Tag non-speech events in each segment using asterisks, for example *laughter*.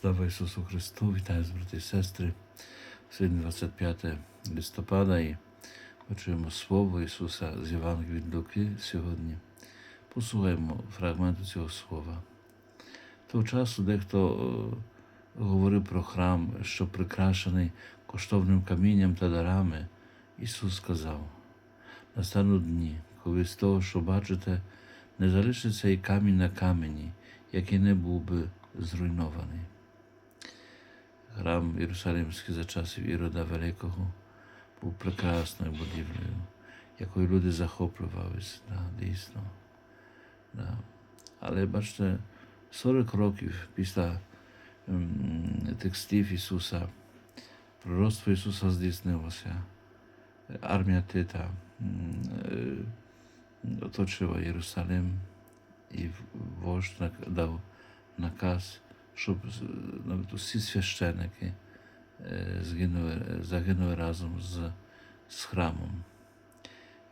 Слава Ісусу Христу! Вітаю, брати і сестри. Сьогодні 25 листопада і почуємо Слово Ісуса з Євангелії від Луки сьогодні. Послухаємо фрагменти цього слова. Того часу дехто е, говорив про храм, що прикрашений коштовним камінням та дарами. Ісус сказав: настануть дні, коли з того, що бачите, не залишиться і камінь на камені, який не був би зруйнований. Храм Єрусалимський за часів Ірода Великого був прекрасною будівлею, якою люди захоплювалися, да, дійсно. Да. Але бачите, 40 років після тих слів Ісуса, пророцтво Ісуса здійснилося. Армія Тита м, оточила Єрусалим і вождь дав наказ, щоб навіть усі священики е, згинули, загинули разом з, з храмом.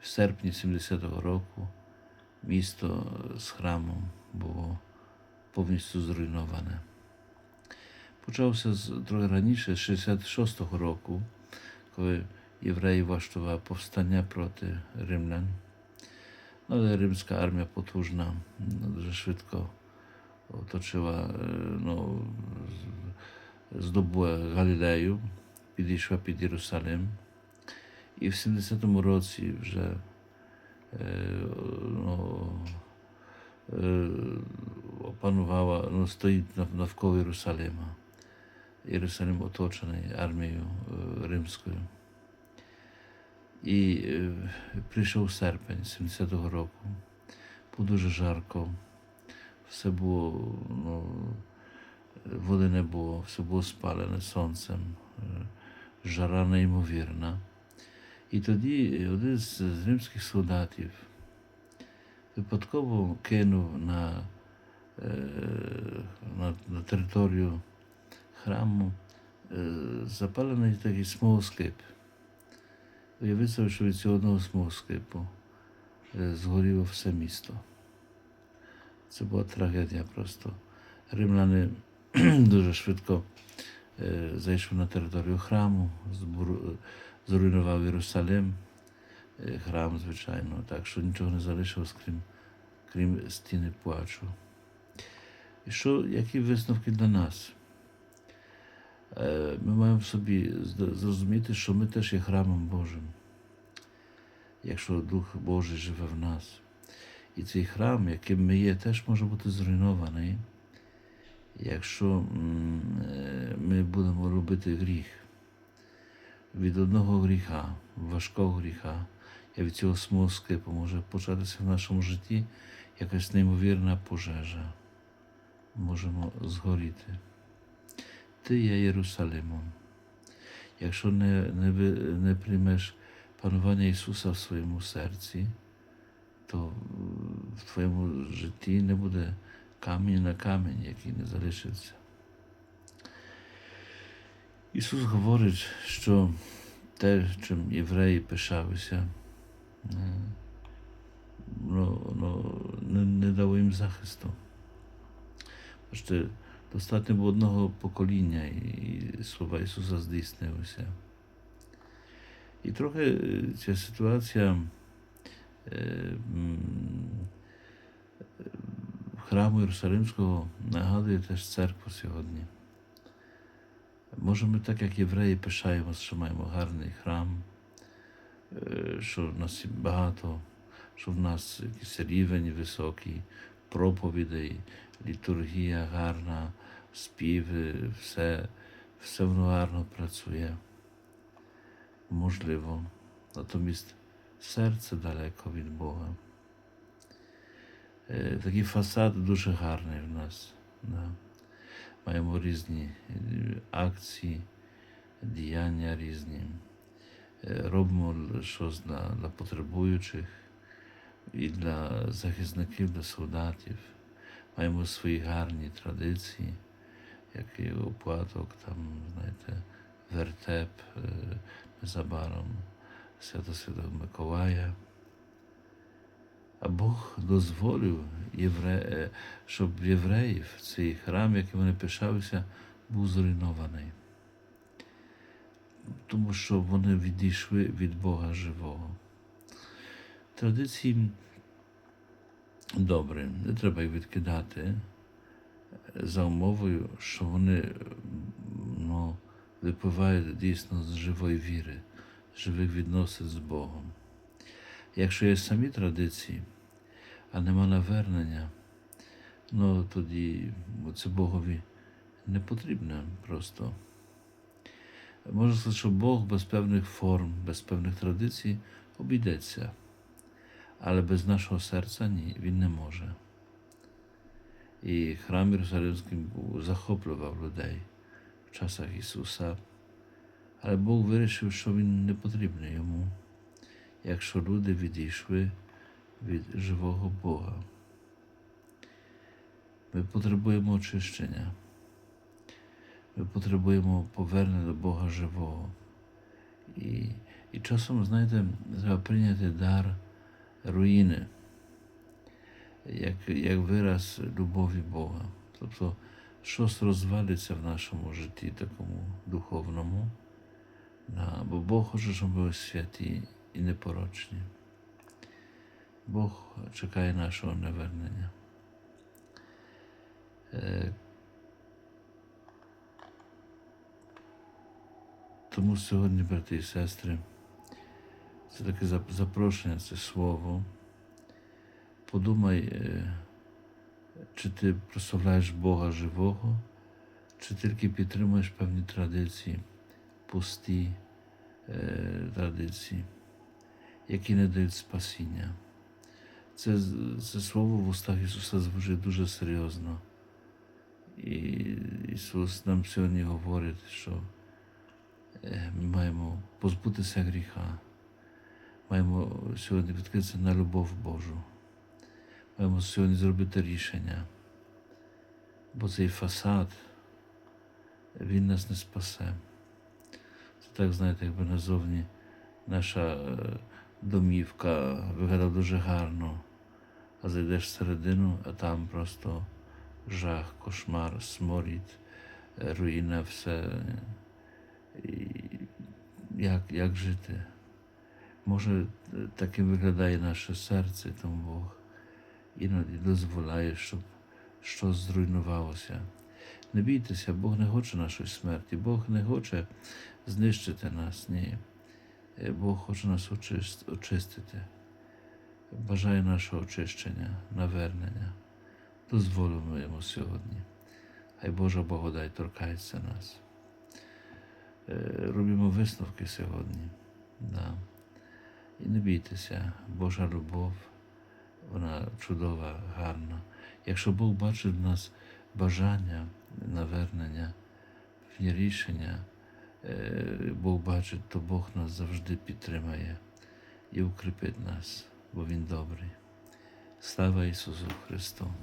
В серпні 70-го року місто з храмом було повністю зруйноване. Почався з трохи раніше, з 66-го року, коли євреї влаштували повстання проти римлян. Ну, але римська армія ну, дуже швидко оточила, е, ну, здобула Галілею, підійшла під Єрусалим. І в 70-му році вже е, ну, е, опанувала, ну, стоїть навколо Єрусалима. Єрусалим оточений армією римською. І прийшов серпень 70-го року. Було дуже жарко. Все було, ну, води не було, все було спалене сонцем, е, жара неймовірна. І тоді один з, римських солдатів випадково кинув на, е, на, на територію храму е, запалений такий смолоскип. Уявиться, що від цього одного смолоскипу згоріло все місто. Це була трагедія просто. Римляни *clears throat* дуже швидко е, зайшли на територію храму, зруйнував Єрусалим, е, храм, звичайно, так що нічого не залишилось, крім, крім стіни плачу. І що, які висновки для нас? Е, Ми маємо в собі зрозуміти, що ми теж є храмом Божим, якщо Дух Божий живе в нас. І цей храм, яким ми є, теж може бути зруйнований, якщо е, ми будемо робити гріх. Від одного гріха, важкого гріха, і від цього смоскипу може початися в нашому житті якась неймовірна пожежа. Можемо згоріти. Ти є Єрусалимом. Якщо не, не, не приймеш панування Ісуса в своєму серці, то в твоєму житті не буде камінь на камінь, який не залишиться. Ісус говорить, що те, чим євреї пишалися, е, ну, ну, не, не дало їм захисту. Бачите, достатньо було одного покоління, і слова Ісуса здійснилися. І трохи е, ця ситуація храму Єрусалимського нагадує теж церкву сьогодні. Може, ми так, як євреї, пишаємося, що маємо гарний храм, е, що в нас багато, що в нас якийсь рівень високий, проповідей, літургія гарна, співи, все, все воно гарно працює. Можливо, натомість серце далеко від Бога. Такий фасад дуже гарний в нас. Да. Маємо різні акції, діяння різні. Робимо щось для, для потребуючих і для захисників, для солдатів. Маємо свої гарні традиції, як і оплаток, там, знаєте, вертеп незабаром, свято Святого Миколая. А Бог дозволив, євре... е, щоб євреїв цей храм, яким вони пишалися, був зруйнований. Тому що вони відійшли від Бога живого. Традиції добре, не треба їх відкидати за умовою, що вони ну, випливають дійсно з живої віри, живих відносин з Богом. Якщо є самі традиції, а нема навернення, ну тоді це Богові не потрібно просто. Можна сказати, що Бог без певних форм, без певних традицій обійдеться, але без нашого серця ні, Він не може. І храм Єрусалимський захоплював людей в часах Ісуса, але Бог вирішив, що Він не потрібний йому, якщо люди відійшли від живого Бога. Ми потребуємо очищення. Ми потребуємо повернення до Бога живого. І, і часом, знаєте, треба прийняти дар руїни, як, як вираз любові Бога. Тобто щось розвалиться в нашому житті, такому духовному, бо Бог хоче, щоб ми святі і непорочні. Бог чекає нашого навернення. Е, Тому сьогодні, брати і сестри, це таке запрошення, це слово. Подумай, е, чи ти прославляєш Бога живого, чи тільки підтримуєш певні традиції, пусті е, традиції, які не дають спасіння. Це, це слово в устах Ісуса звучить дуже серйозно. І Ісус нам сьогодні говорить, що е, ми маємо позбутися гріха, маємо сьогодні відкритися на любов Божу. Маємо сьогодні зробити рішення, бо цей фасад, він нас не спасе. Це так, знаєте, якби назовні наша е, домівка виглядала дуже гарно, а зайдеш всередину, а там просто жах, кошмар, сморід, е, руїна, все. І як, як жити? Може, е, таким виглядає наше серце, тому Бог іноді дозволяє, щоб щось зруйнувалося. Не бійтеся, Бог не хоче нашої смерті, Бог не хоче знищити нас, ні. Е, Бог хоче нас очистити. Бажає нашого очищення, навернення. Дозволимо йому сьогодні. Хай Божа благодать торкається нас. Е, Робимо висновки сьогодні. Да. І не бійтеся, Божа любов, вона чудова, гарна. Якщо Бог бачить в нас бажання, навернення, рішення, е, Бог бачить, то Бог нас завжди підтримає і укріпить нас, бо Він добрий. Слава Ісусу Христу!